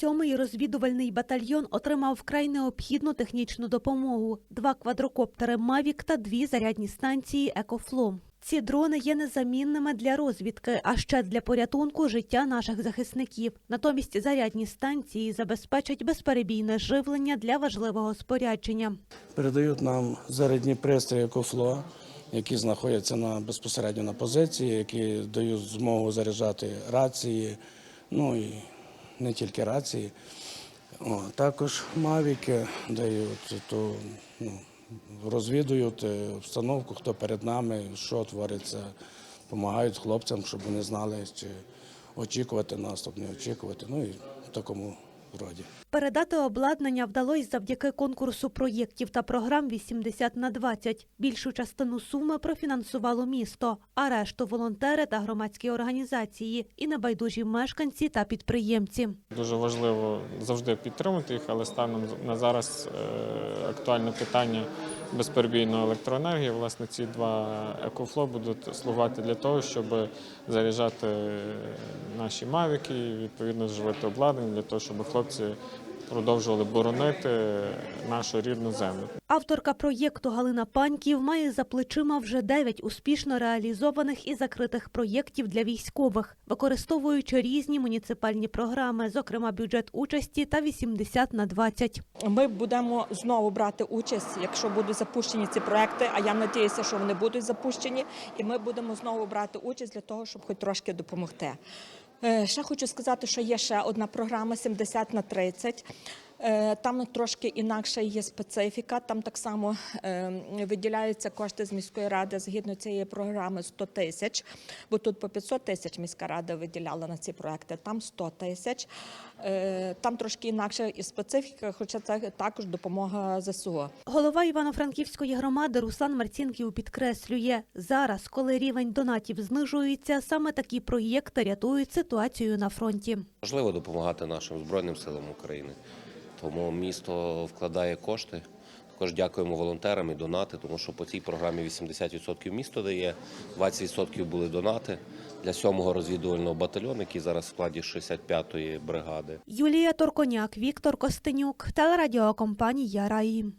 Сьомий розвідувальний батальйон отримав вкрай необхідну технічну допомогу: два квадрокоптери Мавік та дві зарядні станції Екофло. Ці дрони є незамінними для розвідки, а ще для порятунку життя наших захисників. Натомість зарядні станції забезпечать безперебійне живлення для важливого спорядження. Передають нам зарядні пристрої «Екофло», які знаходяться на, безпосередньо на позиції, які дають змогу заряджати рації, ну і не тільки рації. О, також мавіки дають, то, ну, розвідують е, обстановку, хто перед нами, що твориться, допомагають хлопцям, щоб вони знали, чи очікувати наступ, не очікувати. Ну і в такому роді. Передати обладнання вдалося завдяки конкурсу проєктів та програм 80 на 20. Більшу частину суми профінансувало місто, а решту волонтери та громадські організації і небайдужі мешканці та підприємці. Дуже важливо завжди підтримати їх, але станом на зараз е, актуальне питання безперебійної електроенергію. Власне, ці два екофло будуть слугувати для того, щоб заряджати наші мавіки відповідно живити обладнання для того, щоб хлопці продовжували боронити нашу рідну землю. Авторка проєкту Галина Паньків має за плечима вже дев'ять успішно реалізованих і закритих проєктів для військових, використовуючи різні муніципальні програми, зокрема бюджет участі та 80 на 20. Ми будемо знову брати участь, якщо будуть запущені ці проекти. А я надіюся, що вони будуть запущені, і ми будемо знову брати участь для того, щоб хоч трошки допомогти. Е, Ще хочу сказати, що є ще одна програма 70 на 30. Е, Там трошки інакша є специфіка. Там так само е, виділяються кошти з міської ради згідно цієї програми 100 тисяч, бо тут по 500 тисяч міська рада виділяла на ці проекти. Там 100 тисяч. Е, Там трошки інакша і специфіка, хоча це також допомога ЗСУ. Голова Івано-Франківської громади Руслан Марцінків підкреслює, зараз, коли рівень донатів знижується, саме такі проєкти рятують ситуацію на фронті. Важливо допомагати нашим Збройним силам України. Тому місто вкладає кошти. Також дякуємо волонтерам і донати, тому що по цій програмі 80% місто дає, 20% були донати для 7-го розвідувального батальйону, який зараз в складі 65-ї бригади. Юлія Торконяк, Віктор Костенюк, телерадіокомпанія Раї.